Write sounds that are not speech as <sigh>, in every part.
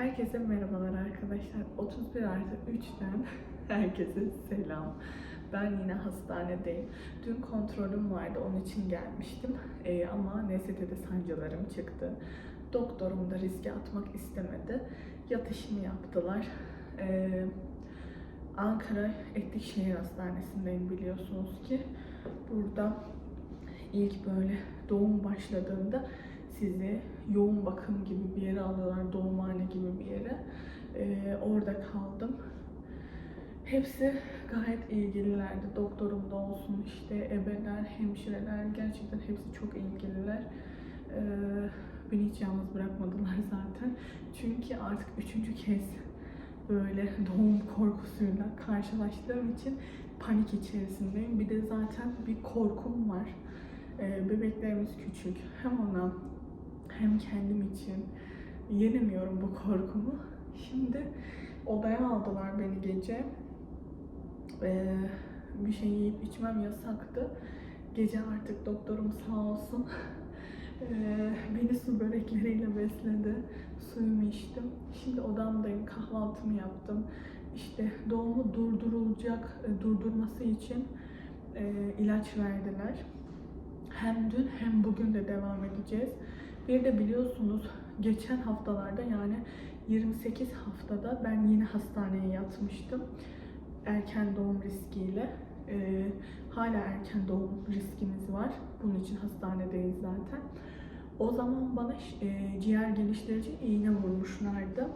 Herkese merhabalar arkadaşlar. 31 artı 3'ten <laughs> herkese selam. Ben yine hastanedeyim. Dün kontrolüm vardı, onun için gelmiştim. Ee, ama NST'de sancılarım çıktı. Doktorum da riske atmak istemedi. Yatışımı yaptılar. Ee, Ankara Etlikşehir Hastanesi'ndeyim biliyorsunuz ki. Burada ilk böyle doğum başladığında sizi yoğun bakım gibi bir yere alıyorlar, doğumhane gibi bir yere. Ee, orada kaldım. Hepsi gayet ilgililerdi. Doktorum da olsun, işte ebeler, hemşireler, gerçekten hepsi çok ilgililer. Ee, beni hiç yalnız bırakmadılar <laughs> zaten. Çünkü artık üçüncü kez böyle doğum korkusuyla karşılaştığım için panik içerisindeyim. Bir de zaten bir korkum var. Ee, bebeklerimiz küçük. Hem ona hem kendim için yenemiyorum bu korkumu. Şimdi odaya aldılar beni gece. Ee, bir şey yiyip içmem yasaktı. Gece artık doktorum sağ olsun ee, beni su börekleriyle besledi. Suyumu içtim. Şimdi odamdayım. Kahvaltımı yaptım. İşte doğumu durdurulacak, e, durdurması için e, ilaç verdiler. Hem dün hem bugün de devam edeceğiz. Bir de biliyorsunuz geçen haftalarda yani 28 haftada ben yine hastaneye yatmıştım. Erken doğum riskiyle. Ee, hala erken doğum riskimiz var. Bunun için hastanedeyiz zaten. O zaman bana e, ciğer geliştirici iğne vurmuşlardı.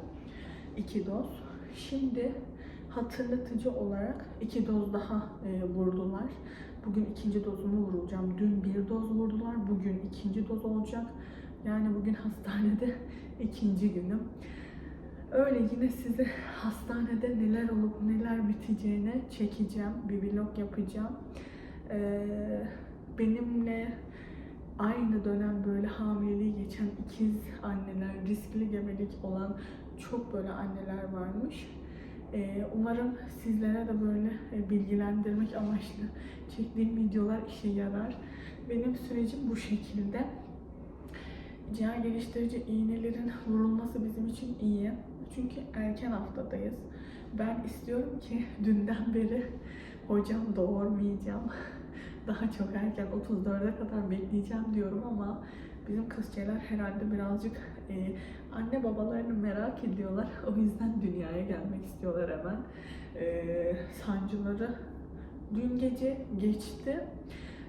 iki doz. Şimdi hatırlatıcı olarak iki doz daha e, vurdular. Bugün ikinci dozumu vuracağım. Dün bir doz vurdular. Bugün ikinci doz olacak. Yani bugün hastanede <laughs> ikinci günüm. Öyle yine size hastanede neler olup neler biteceğini çekeceğim. Bir vlog yapacağım. Ee, benimle aynı dönem böyle hamileliği geçen ikiz anneler, riskli gebelik olan çok böyle anneler varmış. Ee, umarım sizlere de böyle e, bilgilendirmek amaçlı çektiğim videolar işe yarar. Benim sürecim bu şekilde. Ciğer geliştirici iğnelerin vurulması bizim için iyi. Çünkü erken haftadayız. Ben istiyorum ki dünden beri hocam doğurmayacağım. <laughs> Daha çok erken 34'e kadar bekleyeceğim diyorum ama bizim kızçeler herhalde birazcık e, anne babalarını merak ediyorlar. <laughs> O yüzden dünyaya gelmek istiyorlar hemen. E, sancıları dün gece geçti.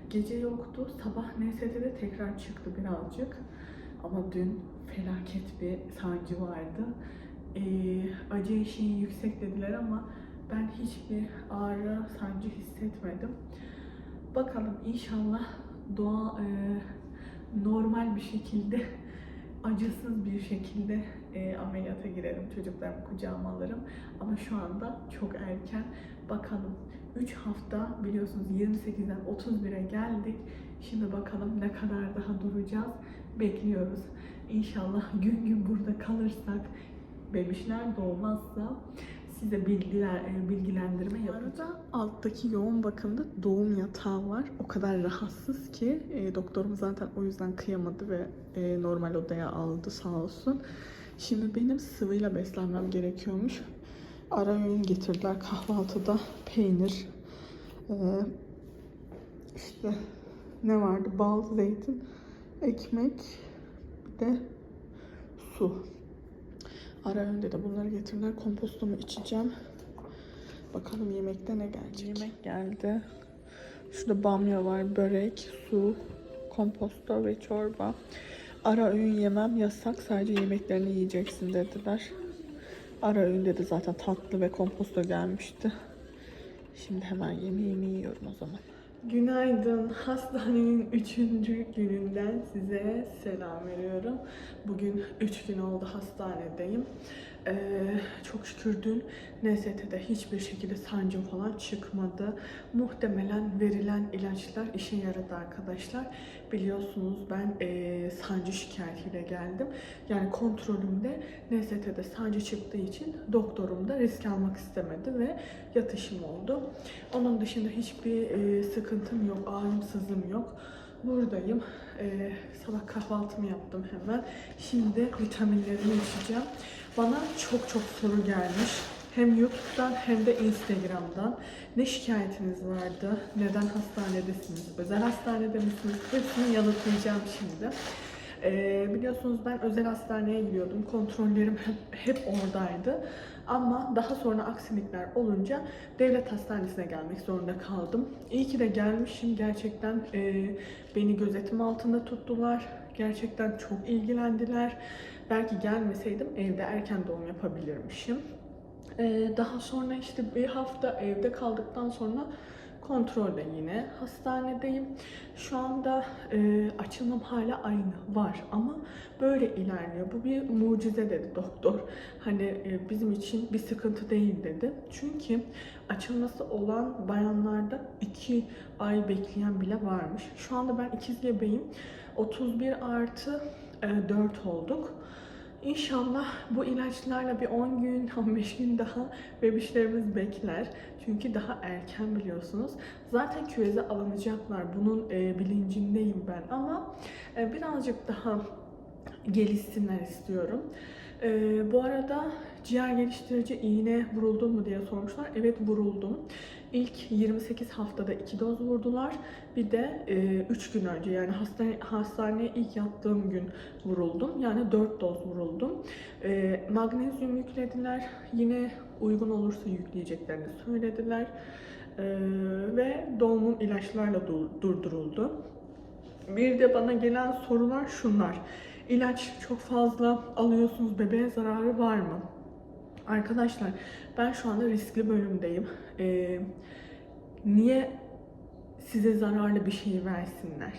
Gece yoktu. Sabah NST'de tekrar çıktı birazcık. Ama dün felaket bir sancı vardı. Ee, acı eşiği yüksek dediler ama ben hiçbir ağrı, sancı hissetmedim. Bakalım inşallah doğa e, normal bir şekilde, <laughs> acısız bir şekilde e, ameliyata girerim. Çocuklarımı kucağıma alırım. Ama şu anda çok erken. Bakalım 3 hafta biliyorsunuz 28'den 31'e geldik. Şimdi bakalım ne kadar daha duracağız. Bekliyoruz. İnşallah gün gün burada kalırsak, bebişler doğmazsa size bilgiler, e, bilgilendirme yapacağım. Arada alttaki yoğun bakımda doğum yatağı var. O kadar rahatsız ki e, doktorum zaten o yüzden kıyamadı ve e, normal odaya aldı sağ olsun. Şimdi benim sıvıyla beslenmem gerekiyormuş. Ara öğün getirdiler kahvaltıda peynir, e, işte ne vardı bal, zeytin, ekmek, bir de su. Ara öğünde de bunları getirdiler. Kompostumu içeceğim. Bakalım yemekte ne gelecek. Yemek geldi. Şurada bamya var, börek, su, komposto ve çorba. Ara öğün yemem yasak. Sadece yemeklerini yiyeceksin dediler. Ara öğünde de zaten tatlı ve komposto gelmişti. Şimdi hemen yemeğimi yiyorum o zaman. Günaydın. Hastanenin üçüncü gününden size selam veriyorum. Bugün üç gün oldu hastanedeyim. Ee, çok şükür dün NST'de hiçbir şekilde sancım falan çıkmadı. Muhtemelen verilen ilaçlar işe yaradı arkadaşlar. Biliyorsunuz ben e, sancı şikayetiyle geldim. Yani kontrolümde NST'de sancı çıktığı için doktorum da risk almak istemedi ve yatışım oldu. Onun dışında hiçbir e, sıkıntım yok, ağrım sızım yok. buradayım. Ee, sabah kahvaltımı yaptım hemen. Şimdi vitaminlerimi içeceğim. Bana çok çok soru gelmiş. Hem YouTube'dan hem de Instagram'dan. Ne şikayetiniz vardı? Neden hastanedesiniz? Özel hastanede misiniz? Hepsini yanıtlayacağım şimdi. Ee, biliyorsunuz ben özel hastaneye gidiyordum. Kontrollerim hep, hep oradaydı. Ama daha sonra aksilikler olunca devlet hastanesine gelmek zorunda kaldım. İyi ki de gelmişim. Gerçekten e, beni gözetim altında tuttular. Gerçekten çok ilgilendiler. Belki gelmeseydim evde erken doğum yapabilirmişim. Ee, daha sonra işte bir hafta evde kaldıktan sonra kontrolde yine hastanedeyim. Şu anda e, açılmam hala aynı var ama böyle ilerliyor. Bu bir mucize dedi doktor. Hani e, bizim için bir sıkıntı değil dedi. Çünkü açılması olan bayanlarda 2 ay bekleyen bile varmış. Şu anda ben ikiz gebeyim. 31 artı e, 4 olduk. İnşallah bu ilaçlarla bir 10 gün, <laughs> 15 gün daha bebişlerimiz bekler. Çünkü daha erken biliyorsunuz. Zaten küveze alınacaklar. Bunun e, bilincindeyim ben ama e, birazcık daha gelişsinler istiyorum. E, bu arada ciğer geliştirici iğne vuruldun mu diye sormuşlar. Evet vuruldum. İlk 28 haftada 2 doz vurdular. Bir de 3 gün önce yani hastane, hastaneye ilk yattığım gün vuruldum. Yani 4 doz vuruldum. E, magnezyum yüklediler. Yine uygun olursa yükleyeceklerini söylediler. E, ve doğumum ilaçlarla dur- durduruldu. Bir de bana gelen sorular şunlar. İlaç çok fazla alıyorsunuz, bebeğe zararı var mı? Arkadaşlar ben şu anda riskli bölümdeyim. Ee, niye size zararlı bir şey versinler?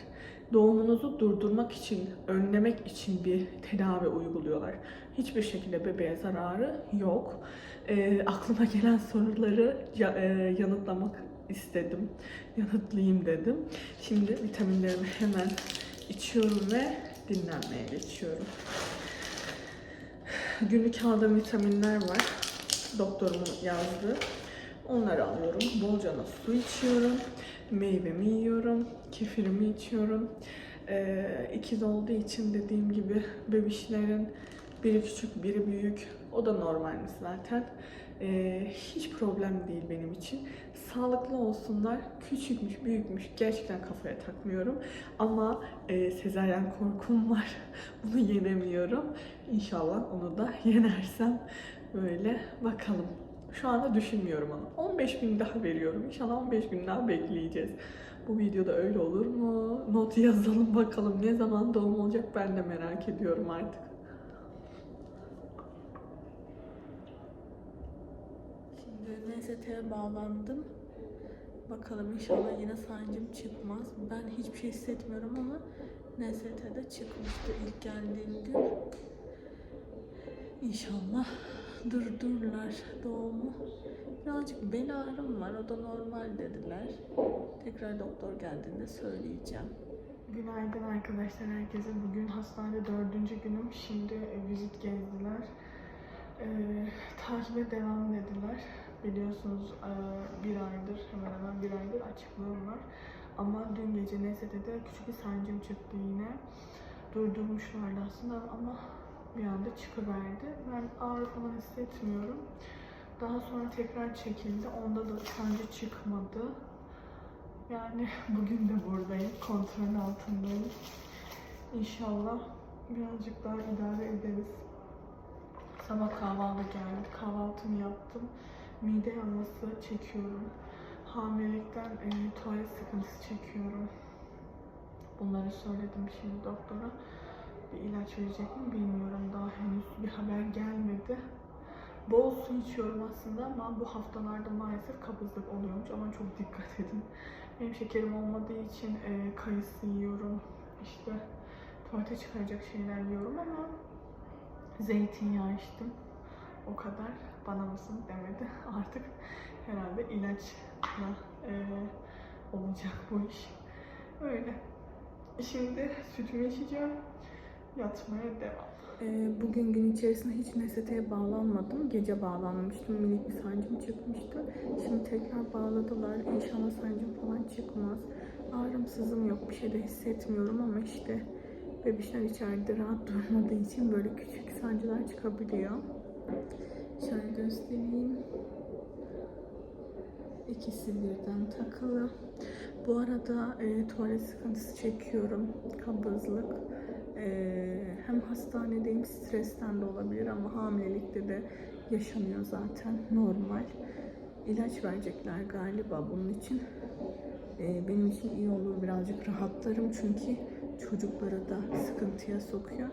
Doğumunuzu durdurmak için, önlemek için bir tedavi uyguluyorlar. Hiçbir şekilde bebeğe zararı yok. Ee, aklıma gelen soruları ya- e, yanıtlamak istedim. Yanıtlayayım dedim. Şimdi vitaminlerimi hemen içiyorum ve dinlenmeye geçiyorum. Günlük aldığım vitaminler var. Doktorumun yazdığı. Onları alıyorum. Bolcana su içiyorum. Meyvemi yiyorum. Kefirimi içiyorum. Ee, ikiz olduğu için dediğim gibi bebişlerin biri küçük, biri büyük. O da normalmiş zaten. Ee, hiç problem değil benim için. Sağlıklı olsunlar. Küçükmüş, büyükmüş. Gerçekten kafaya takmıyorum. Ama e, sezaryen korkum var. <laughs> Bunu yenemiyorum. İnşallah onu da yenersem böyle bakalım. Şu anda düşünmüyorum ama 15 gün daha veriyorum. İnşallah 15 gün daha bekleyeceğiz. Bu videoda öyle olur mu? Not yazalım bakalım. Ne zaman doğum olacak ben de merak ediyorum artık. Şimdi NST'ye bağlandım. Bakalım inşallah yine sancım çıkmaz. Ben hiçbir şey hissetmiyorum ama NST'de çıkmıştı ilk geldiğim gün. İnşallah durdururlar doğumu. Birazcık bel ağrım var. O da normal dediler. Tekrar doktor geldiğinde söyleyeceğim. Günaydın arkadaşlar herkese. Bugün hastanede dördüncü günüm. Şimdi e, vizit gezdiler. Ee, takibe devam dediler. Biliyorsunuz e, bir aydır, hemen hemen bir aydır açıklığım var. Ama dün gece NST'de küçük bir sancım çıktı yine. Durdurmuşlardı aslında ama bir anda çıkıverdi. Ben ağrı falan hissetmiyorum. Daha sonra tekrar çekildi. Onda da sancı çıkmadı. Yani <laughs> bugün de buradayım. Kontrol altındayım. İnşallah birazcık daha idare ederiz. Sabah kahvaltı geldi. Kahvaltımı yaptım. Mide yanması çekiyorum. Hamilelikten e, tuvalet sıkıntısı çekiyorum. Bunları söyledim şimdi doktora. Bir ilaç verecek mi bilmiyorum. Daha henüz bir haber gelmedi. Bol su içiyorum aslında ama bu haftalarda maalesef kabızlık oluyormuş ama çok dikkat edin. Benim şekerim olmadığı için e, kayısı yiyorum. İşte tuvalete çıkaracak şeyler yiyorum ama zeytinyağı içtim. O kadar bana mısın demedi. Artık herhalde ilaçla e, olacak bu iş. Öyle. Şimdi sütümü içeceğim. Yatmaya devam. Ee, bugün gün içerisinde hiç NST'ye bağlanmadım. Gece bağlanmıştım. Minik bir sancım çıkmıştı. Şimdi tekrar bağladılar. İnşallah sancım falan çıkmaz. ağrım sızım yok. Bir şey de hissetmiyorum ama işte bebişler içeride rahat durmadığı için böyle küçük sancılar çıkabiliyor. Şöyle göstereyim. İkisi birden takılı. Bu arada e, tuvalet sıkıntısı çekiyorum. Kabızlık. E, hem hastanedeyim stresten de olabilir ama hamilelikte de yaşanıyor zaten normal. İlaç verecekler galiba bunun için. E, benim için iyi olur birazcık rahatlarım çünkü çocukları da sıkıntıya sokuyor.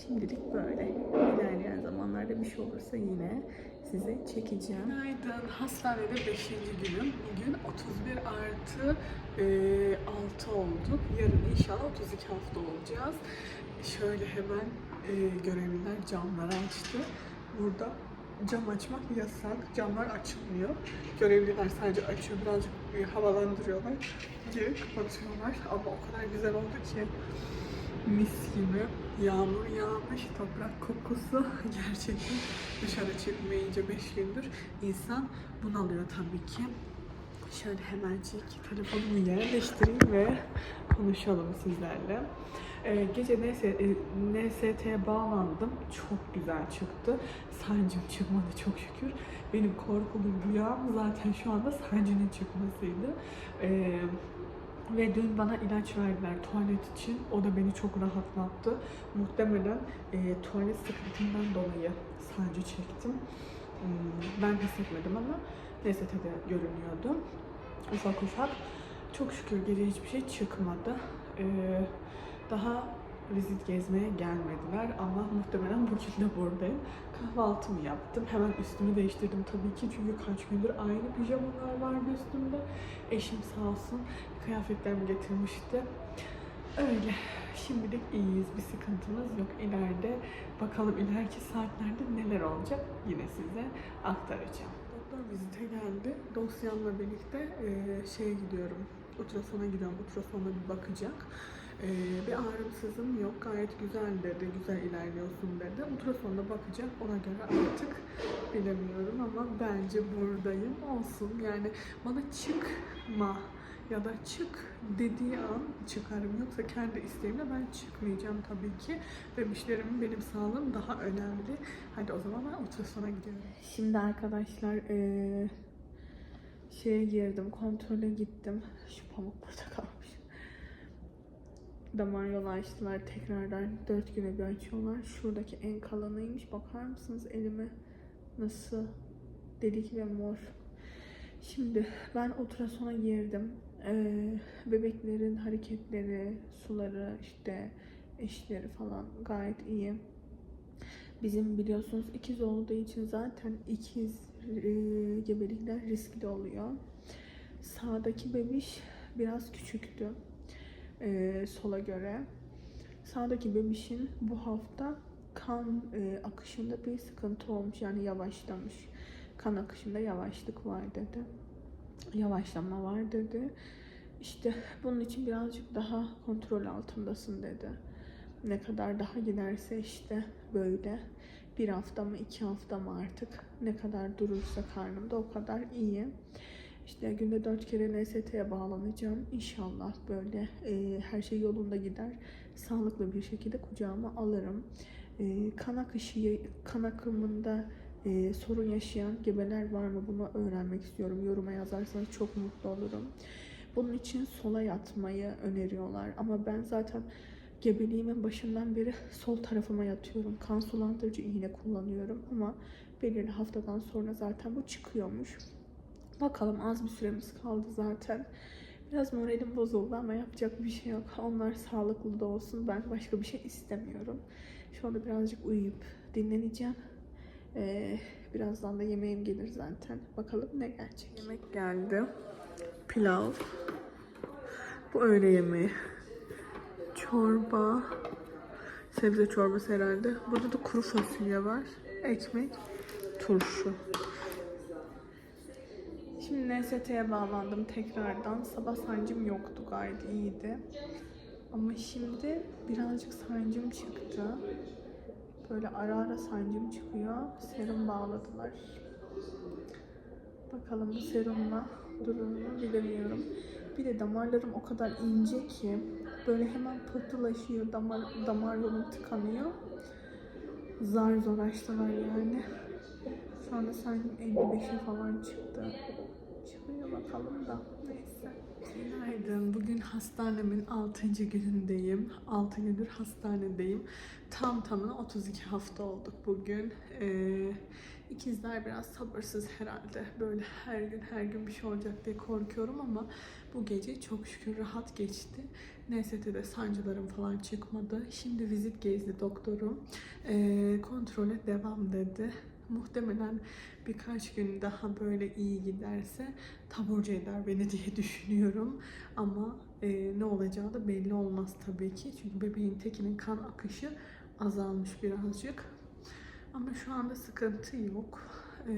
Şimdilik böyle. İlerleyen zamanlarda bir şey olursa yine size çekeceğim. Günaydın. Hastanede 5. günüm. Bugün 31 artı e, 6 olduk. Yarın inşallah 32 hafta olacağız. Şöyle hemen e, görevliler camları açtı. Burada cam açmak yasak. Camlar açılmıyor. Görevliler sadece açıyor. Birazcık e, havalandırıyorlar. Geri kapatıyorlar. Ama o kadar güzel oldu ki mis gibi yağmur yağmış, toprak kokusu <laughs> gerçekten dışarı çıkmayınca 5 gündür insan bunalıyor tabii ki. Şöyle hemencik telefonumu yerleştireyim ve konuşalım sizlerle. Ee, gece NS, e, NST'ye bağlandım. Çok güzel çıktı. Sancım çıkmadı çok şükür. Benim korkulu rüyam zaten şu anda sancının çıkmasıydı. Ee, ve dün bana ilaç verdiler tuvalet için. O da beni çok rahatlattı. Muhtemelen e, tuvalet sıkıntımdan dolayı sancı çektim. Hmm, Ben hissetmedim ama NST'de görünüyordu. Ufak ufak. Çok şükür gece hiçbir şey çıkmadı. Ee, daha vizit gezmeye gelmediler ama muhtemelen bugün de buradayım. Kahvaltımı yaptım. Hemen üstümü değiştirdim tabii ki çünkü kaç gündür aynı pijamalar vardı üstümde. Eşim sağ olsun kıyafetlerimi getirmişti. Öyle. Şimdilik iyiyiz. Bir sıkıntımız yok. İleride bakalım ileriki saatlerde neler olacak yine size aktaracağım. Doktor vizite geldi. Dosyamla birlikte eee şeye gidiyorum. Ultrasona gidiyorum. Ultrasona bir bakacak. Eee, bir ağrımsızım yok. Gayet güzel dedi. Güzel ilerliyorsun dedi. Ultrasonda bakacak. Ona göre artık bilemiyorum ama bence buradayım. Olsun. Yani bana çıkma ya da çık dediği an çıkarım. Yoksa kendi isteğimle ben çıkmayacağım tabii ki. Bebişlerimin benim sağlığım daha önemli. Hadi o zaman ben ultrasona gidiyorum. Şimdi arkadaşlar eee şeye girdim, kontrole gittim. Şu pamuk burada kalmış. Damar yolu açtılar tekrardan. Dört güne bir açıyorlar. Şuradaki en kalınıymış. Bakar mısınız elime nasıl delik ve mor. Şimdi ben ultrasona girdim. Ee, bebeklerin hareketleri, suları, işte eşleri falan gayet iyi. Bizim biliyorsunuz ikiz olduğu için zaten ikiz e, gebelikler riskli oluyor. Sağdaki bebiş biraz küçüktü e, sola göre. Sağdaki bebişin bu hafta kan e, akışında bir sıkıntı olmuş yani yavaşlamış. Kan akışında yavaşlık var dedi. Yavaşlama var dedi. İşte bunun için birazcık daha kontrol altındasın dedi. Ne kadar daha giderse işte böyle bir hafta mı iki hafta mı artık ne kadar durursa karnımda o kadar iyi. İşte günde dört kere NST'ye bağlanacağım. İnşallah böyle e, her şey yolunda gider. Sağlıklı bir şekilde kucağıma alırım. E, kan akışı, kan akımında e, sorun yaşayan gebeler var mı bunu öğrenmek istiyorum. Yoruma yazarsanız çok mutlu olurum. Bunun için sola yatmayı öneriyorlar. Ama ben zaten gebeliğimin başından beri sol tarafıma yatıyorum. Kan sulandırıcı iğne kullanıyorum ama belirli haftadan sonra zaten bu çıkıyormuş. Bakalım az bir süremiz kaldı zaten. Biraz moralim bozuldu ama yapacak bir şey yok. Onlar sağlıklı da olsun. Ben başka bir şey istemiyorum. Şu anda birazcık uyuyup dinleneceğim. Ee, birazdan da yemeğim gelir zaten. Bakalım ne gelecek. Yemek geldi. Pilav. Bu öğle yemeği. Çorba. Sebze çorbası herhalde. Burada da kuru fasulye var. Ekmek. Turşu. Şimdi NST'ye bağlandım tekrardan. Sabah sancım yoktu gayet iyiydi. Ama şimdi birazcık sancım çıktı. Böyle ara ara sancım çıkıyor. Serum bağladılar. Bakalım bu serumla durur mu bilemiyorum. Bir de damarlarım o kadar ince ki böyle hemen pıhtılaşıyor, damar, damar yolum tıkanıyor. Zar zor açtılar yani. Şu anda sanki 55'e falan çıktı. Bakalım da neyse. Günaydın. Bugün hastanemin 6. günündeyim. 6 gündür hastanedeyim. Tam tamına 32 hafta olduk bugün. Ee, ikizler biraz sabırsız herhalde. Böyle her gün her gün bir şey olacak diye korkuyorum ama bu gece çok şükür rahat geçti. NST'de sancılarım falan çıkmadı. Şimdi vizit gezdi doktorum. Ee, kontrole devam dedi. Muhtemelen birkaç gün daha böyle iyi giderse taburcu eder beni <laughs> diye düşünüyorum. Ama e, ne olacağı da belli olmaz tabii ki. Çünkü bebeğin tekinin kan akışı azalmış birazcık. Ama şu anda sıkıntı yok. E,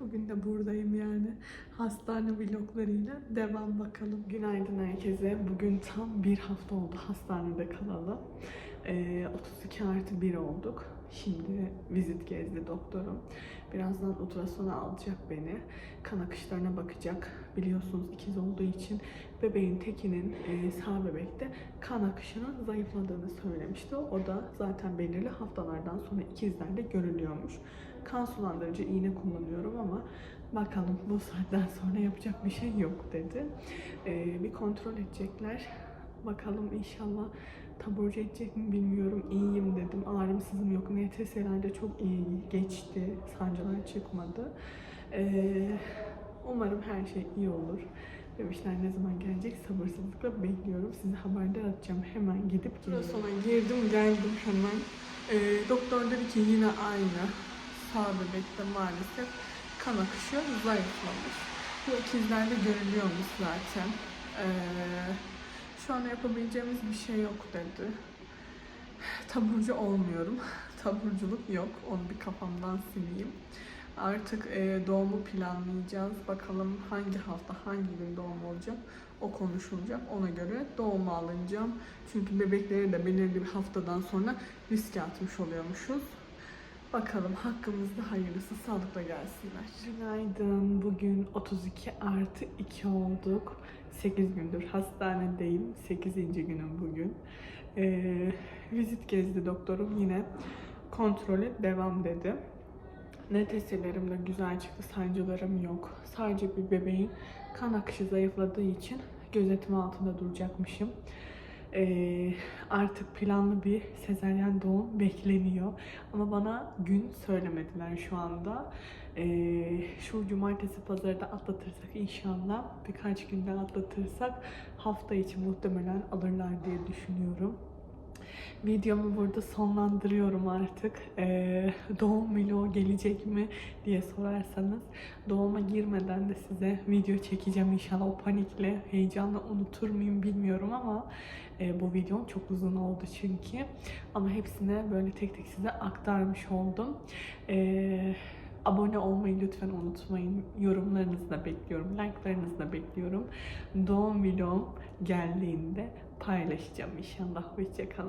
bugün de buradayım yani. Hastane vloglarıyla devam bakalım. Günaydın herkese. Bugün tam bir hafta oldu hastanede kalalı. E, 32 artı 1 olduk. Şimdi vizit gezdi doktorum. Birazdan ultrasona alacak beni. Kan akışlarına bakacak. Biliyorsunuz ikiz olduğu için bebeğin tekinin e, sağ bebekte kan akışının zayıfladığını söylemişti. O da zaten belirli haftalardan sonra ikizlerde görülüyormuş. Kan sulandırıcı iğne kullanıyorum ama bakalım bu saatten sonra yapacak bir şey yok dedi. E, bir kontrol edecekler. Bakalım inşallah taburcu edecek mi bilmiyorum. İyiyim dedim. Ağrım sızım yok. NTS'lerde çok iyi geçti. Sancılar çıkmadı. Ee, umarım her şey iyi olur. Bebişler ne zaman gelecek sabırsızlıkla bekliyorum. Size haberdar edeceğim. Hemen gidip geliyorum. Sonra girdim geldim hemen. Ee, doktor dedi ki yine aynı. Sağ bebekte maalesef kan akışı zayıflamış. Bu ikizlerde görülüyormuş zaten. Ee, şu an yapabileceğimiz bir şey yok dedi. Taburcu olmuyorum. <laughs> Taburculuk yok. Onu bir kafamdan sileyim. Artık e, doğumu planlayacağız. Bakalım hangi hafta, hangi gün doğum olacak. O konuşulacak. Ona göre doğumu alınacağım. Çünkü bebekleri de belirli bir haftadan sonra riske atmış oluyormuşuz. Bakalım hakkımızda hayırlısı sağlıkla gelsinler. Günaydın. Bugün 32 artı 2 olduk. 8 gündür hastanedeyim. 8. günüm bugün. Ee, vizit gezdi doktorum yine kontrole devam dedi. NTS'lerim de güzel çıktı. Sancılarım yok. Sadece bir bebeğin kan akışı zayıfladığı için gözetim altında duracakmışım. Ee, artık planlı bir sezaryen doğum bekleniyor. Ama bana gün söylemediler şu anda. Ee, şu cumartesi pazarda atlatırsak inşallah birkaç günde atlatırsak hafta içi muhtemelen alırlar diye düşünüyorum. Videomu burada sonlandırıyorum artık. Ee, doğum vlogu gelecek mi diye sorarsanız doğuma girmeden de size video çekeceğim inşallah o panikle, heyecanla unutur muyum bilmiyorum ama e, bu videom çok uzun oldu çünkü. Ama hepsine böyle tek tek size aktarmış oldum. Ee, Abone olmayı lütfen unutmayın. Yorumlarınızı da bekliyorum. Like'larınızı da bekliyorum. Doğum vlogum geldiğinde paylaşacağım inşallah. Hoşçakalın.